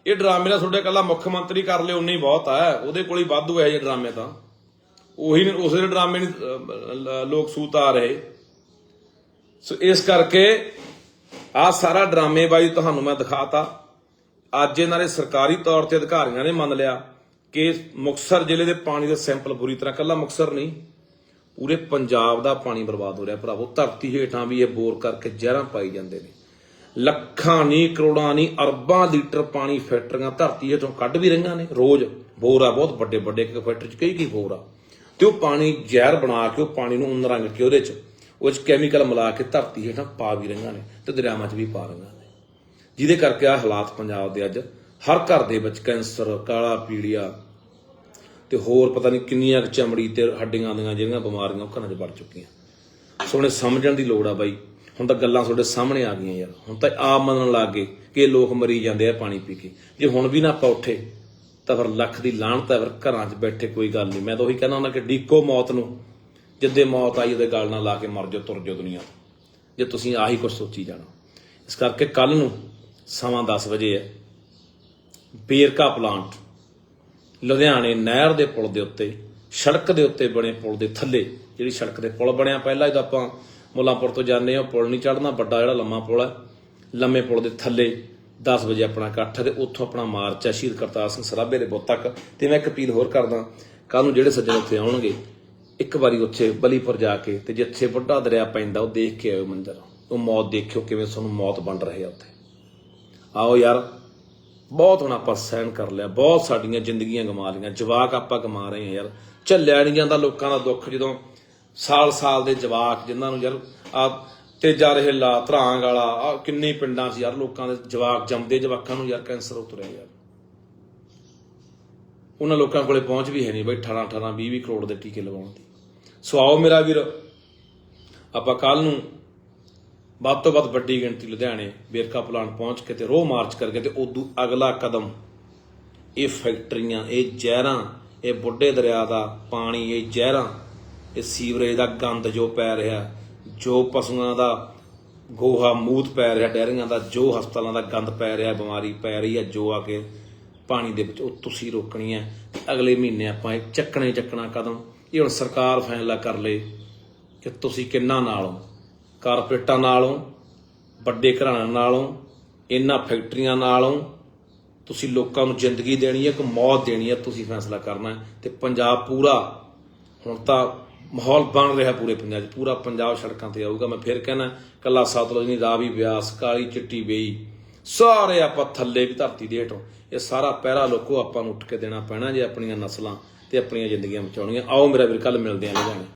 ਇਹ ਡਰਾਮੇ ਦਾ ਤੁਹਾਡੇ ਕੱਲਾ ਮੁੱਖ ਮੰਤਰੀ ਕਰ ਲਿਓ ਉਨੇ ਹੀ ਬਹੁਤ ਆ। ਉਹਦੇ ਕੋਲ ਹੀ ਵਾਧੂ ਹੈ ਇਹ ਡਰਾਮੇ ਤਾਂ। ਉਹੀ ਨੀ- ਉਸੇ ਦੇ ਡਰਾਮੇ ਨਹੀਂ ਲੋਕ ਸੂਤ ਆ ਰਹੇ। ਸੋ ਇਸ ਕਰਕੇ ਆ ਸਾਰਾ ਡਰਾਮੇਬਾਜ਼ੀ ਤੁਹਾਨੂੰ ਮੈਂ ਦਿਖਾਤਾ। ਅੱਜ ਇਹਨਾਂ ਨੇ ਸਰਕਾਰੀ ਤੌਰ ਤੇ ਅਧਿਕਾਰੀਆਂ ਨੇ ਮੰਨ ਲਿਆ ਕਿ ਮੁਕਸਰ ਜ਼ਿਲ੍ਹੇ ਦੇ ਪਾਣੀ ਦੇ ਸੈਂਪਲ ਬੁਰੀ ਤਰ੍ਹਾਂ ਕੱਲਾ ਮੁਕਸਰ ਨਹੀਂ। ਪੂਰੇ ਪੰਜਾਬ ਦਾ ਪਾਣੀ ਬਰਬਾਦ ਹੋ ਰਿਹਾ ਭਰਾਵੋ। ਧਰਤੀ ਹੇਠਾਂ ਵੀ ਇਹ ਬੋਰ ਕਰਕੇ ਜ਼ਹਿਰਾਂ ਪਾਈ ਜਾਂਦੇ ਨੇ। ਲੱਖਾਂ ਨਹੀਂ ਕਰੋੜਾਂ ਨਹੀਂ ਅਰਬਾਂ ਲੀਟਰ ਪਾਣੀ ਫੈਕਟਰੀਆਂ ਧਰਤੀ ਹੇਠੋਂ ਕੱਢ ਵੀ ਰਹੀਆਂ ਨੇ। ਰੋਜ਼ ਬੋਰ ਆ, ਬਹੁਤ ਵੱਡੇ ਵੱਡੇ ਇੱਕ ਫੈਕਟਰੀ 'ਚ ਕਈ ਕਈ ਬੋਰ ਆ। ਤੇ ਉਹ ਪਾਣੀ ਜ਼ਹਿਰ ਬਣਾ ਕੇ, ਉਹ ਪਾਣੀ ਨੂੰ ਉਨ ਕੇ ਉਹਦੇ 'ਚ ਉਹ 'ਚ ਕੈਮੀਕਲ ਮਿਲਾ ਕੇ ਧਰਤੀ ਹੇਠਾਂ ਪਾ ਵੀ ਰਹੀਆਂ ਨੇ ਤੇ ਦਰਿਆਵਾਂ 'ਚ ਵੀ ਪਾ ਰਹੀਆਂ ਨੇ। ਜਿਹਦੇ ਕਰਕੇ ਆ ਹਾਲਾਤ ਪੰਜਾਬ ਦੇ ਅੱਜ। ਹਰ ਘਰ ਦੇ ਵਿੱਚ ਕੈਂਸਰ, ਕਾਲਾ ਪੀਲੀਆ ਤੇ ਹੋਰ ਪਤਾ ਨਹੀਂ ਕਿੰਨੀਆਂ ਕੁ ਚਮੜੀ ਤੇ ਹੱਡੀਆਂ ਦੀਆਂ ਜਿਹੜੀਆਂ ਬਿਮਾਰੀਆਂ ਉਹ ਘਰਾਂ 'ਚ ਵੜ ਚੁੱਕੀਆਂ। ਸੋ ਸਮਝਣ ਦੀ ਲੋੜ ਆ ਬਾਈ। ਹੁਣ ਤਾਂ ਗੱਲਾਂ ਤੁਹਾਡੇ ਸਾਹਮਣੇ ਆ ਗਈਆਂ ਯਾਰ। ਹੁਣ ਤਾਂ ਆਪ ਮੰਨਣ ਲੱਗ ਗਏ ਕਿ ਇਹ ਲੋਕ ਮਰੀ ਜਾਂਦੇ ਆ ਪਾਣੀ ਪੀ ਕੇ। ਜੇ ਹੁਣ ਵੀ ਨਾ ਆਪਾਂ ਉੱਠੇ, ਤਾਂ ਫਿਰ ਲੱਖ ਦੀ ਲਾਹਣਤ ਹੈ, ਫਿਰ ਘਰਾਂ 'ਚ ਬੈਠੇ ਕੋਈ ਗੱਲ ਨਹੀਂ। ਮੈਂ ਤਾਂ ਉਹੀ ਕਹਿੰਦਾ ਹੁੰਦਾ ਕਿ ਡੀਕੋ ਮੌਤ ਨੂੰ, ਜਿੱਦੇ ਮੌਤ ਆਈ, ਉਹਦੇ ਗੱਲ ਨਾਲ ਲਾ ਕੇ ਮਰ ਜਾਓ, ਤੁਰ ਜਾਓ ਦੁਨੀਆ ਜੇ ਤੁਸੀਂ ਆਹੀ ਕੁਝ ਸੋਚੀ ਜਾਣਾ। ਇਸ ਕਰਕੇ ਕੱਲ ਨੂੰ ਸਮਾਂ 10 ਵਜੇ ਹੈ। ਬੇਰਕਾ ਪਲਾਂਟ ਲੁਧਿਆਣੇ ਨਹਿਰ ਦੇ ਪੁਲ ਦੇ ਉੱਤੇ, ਸੜਕ ਦੇ ਉੱਤੇ ਬਣੇ ਪੁਲ ਦੇ ਥੱਲੇ, ਜਿਹੜੀ ਸੜਕ ਦੇ ਪੁਲ ਬਣਿਆ ਪਹਿਲਾਂ, ਇਹਦਾ ਆਪਾਂ ਮੁੱਲਾਂਪੁਰ ਤੋਂ ਜਾਂਦੇ ਆ ਪੁਲ ਨਹੀਂ ਚੜਨਾ ਵੱਡਾ ਜਿਹੜਾ ਲੰਮਾ ਪੁਲ ਹੈ, ਲੰਮੇ ਪੁਲ ਦੇ ਥੱਲੇ 10 ਵਜੇ ਆਪਣਾ ਇਕੱਠ ਹੈ ਤੇ ਉੱਥੋਂ ਆਪਣਾ ਮਾਰਚ ਹੈ, ਸ਼ਹੀਦ ਕਰਤਾਰ ਸਿੰਘ ਸਰਾਭੇ ਦੇ ਬੁੱਤ ਤੱਕ। ਤੇ ਮੈਂ ਇੱਕ ਅਪੀਲ ਹੋਰ ਕਰਦਾ ਕੱਲ ਨੂੰ ਜਿਹੜੇ ਸੱਜਣ ਉੱਥੇ ਆਉਣਗੇ, ਇੱਕ ਵਾਰੀ ਉੱਥੇ ਬਲੀਪੁਰ ਜਾ ਕੇ ਤੇ ਜਿੱਥੇ ਵੱਡਾ ਦਰਿਆ ਪੈਂਦਾ, ਉਹ ਦੇਖ ਕੇ ਆਇਓ ਮੰਜ਼ਰ ਉਹ ਮੌਤ ਦੇਖਿਓ ਕਿਵੇਂ ਤੁਹਾਨੂੰ ਮੌਤ ਵੰਡ ਰਹੀ ਆ ਉੱਥੇ। ਆਓ ਯਾਰ ਬਹੁਤ ਹੁਣ ਆਪਾਂ ਸਹਿਣ ਕਰ ਲਿਆ, ਬਹੁਤ ਸਾਡੀਆਂ ਜ਼ਿੰਦਗੀਆਂ ਗਮਾ ਲਈਆਂ, ਜਵਾਕ ਆਪਾਂ ਗਮਾ ਰਹੇ ਹਾਂ ਯਾਰ। ਝੱਲਿਆ ਨਹੀਂ ਜਾਂਦਾ ਲੋਕਾਂ ਦਾ ਦੁੱਖ ਜਦੋਂ ਸਾਲ ਸਾਲ ਦੇ ਜਵਾਕ ਜਿਨ੍ਹਾਂ ਨੂੰ ਯਾਰ ਆ ਤੇਜਾ ਰਹੇ ਲਾ ਧਰਾਂਗ ਵਾਲਾ ਆ ਕਿੰਨੇ ਪਿੰਡਾਂ 'ਚ ਯਾਰ ਲੋਕਾਂ ਦੇ ਜਵਾਕ ਜੰਮਦੇ ਜਵਾਕਾਂ ਨੂੰ ਯਾਰ ਕੈਂਸਰ ਉਤਰਿਆ ਯਾਰ। ਉਹਨਾਂ ਲੋਕਾਂ ਕੋਲੇ ਪਹੁੰਚ ਵੀ ਹੈ ਨਹੀਂ ਬਈ 18 18 20 20 ਕਰੋੜ ਦੇ ਟੀਕੇ ਲਗਾਉਣ ਦੀ। ਸੋ ਆਓ ਮੇਰਾ ਵੀਰ, ਆਪਾਂ ਕੱਲ ਨੂੰ ਵੱਧ ਤੋਂ ਵੱਧ ਵੱਡੀ ਗਿਣਤੀ ਲੁਧਿਆਣੇ ਬੇਰਕਾ ਪਲਾਂਟ ਪਹੁੰਚ ਕੇ ਤੇ ਰੋਹ ਮਾਰਚ ਕਰਕੇ ਤੇ ਉਦੋਂ ਅਗਲਾ ਕਦਮ ਇਹ ਫੈਕਟਰੀਆਂ, ਇਹ ਜ਼ਹਿਰਾਂ, ਇਹ ਬੁੱਢੇ ਦਰਿਆ ਦਾ ਪਾਣੀ, ਇਹ ਜ਼ਹਿਰਾਂ, ਇਹ ਸੀਵਰੇਜ ਦਾ ਗੰਦ ਜੋ ਪੈ ਰਿਹਾ, ਜੋ ਪਸ਼ੂਆਂ ਦਾ ਗੋਹਾ ਮੂਤ ਪੈ ਰਿਹਾ, ਡੈਰੀਆਂ ਦਾ ਜੋ ਹਸਪਤਾਲਾਂ ਦਾ ਗੰਦ ਪੈ ਰਿਹਾ, ਬਿਮਾਰੀ ਪੈ ਰਹੀ ਹੈ, ਜੋ ਆ ਕੇ ਪਾਣੀ ਦੇ ਵਿੱਚ ਉਹ ਤੁਸੀਂ ਰੋਕਣੀ ਹੈ। ਅਗਲੇ ਮਹੀਨੇ ਆਪਾਂ ਇਹ ਚੱਕਣੇ ਚੱਕਣਾ ਕਦਮ। ਇਹ ਹੁਣ ਸਰਕਾਰ ਫੈਸਲਾ ਕਰ ਲੇ ਕਿ ਤੁਸੀਂ ਕਿੰਨਾ ਨਾਲ ਹੋ। ਕਾਰਪੋਰੇਟਾਂ ਨਾਲੋਂ, ਵੱਡੇ ਘਰਾਣਿਆਂ ਨਾਲੋਂ, ਇਹਨਾਂ ਫੈਕਟਰੀਆਂ ਨਾਲੋਂ ਤੁਸੀਂ ਲੋਕਾਂ ਨੂੰ ਜ਼ਿੰਦਗੀ ਦੇਣੀ ਹੈ ਕਿ ਮੌਤ ਦੇਣੀ ਹੈ, ਤੁਸੀਂ ਫੈਸਲਾ ਕਰਨਾ ਹੈ। ਤੇ ਪੰਜਾਬ ਪੂਰਾ, ਹੁਣ ਤਾਂ ਮਾਹੌਲ ਬਣ ਰਿਹਾ ਪੂਰੇ ਪੰਜਾਬ 'ਚ, ਪੂਰਾ ਪੰਜਾਬ ਸੜਕਾਂ ਤੇ ਆਊਗਾ। ਮੈਂ ਫਿਰ ਕਹਿਣਾ, ਕੱਲਾ ਸਤਲੁਜ ਨਹੀਂ, ਰਾਵੀ ਬਿਆਸ, ਕਾਲੀ ਚਿੱਟੀ ਬੇਈ, ਸਾਰੇ ਆਪਾਂ ਥੱਲੇ ਵੀ ਧਰਤੀ ਦੇ ਹੇਠੋਂ। ਇਹ ਸਾਰਾ ਪਹਿਰਾ ਲੋਕੋ ਆਪਾਂ ਨੂੰ ਉੱਠ ਕੇ ਦੇਣਾ ਪੈਣਾ ਜੇ ਆਪਣੀਆਂ ਨਸਲਾਂ ਤੇ ਆਪਣੀਆਂ ਜ਼ਿੰਦਗੀਆਂ ਬਚਾਉਣੀਆਂ। ਆਓ ਮੇਰਾ ਵੀਰ ਕੱਲ ਮਿਲਦੇ ਆਂ ਲੁਧਿਆਣੇ।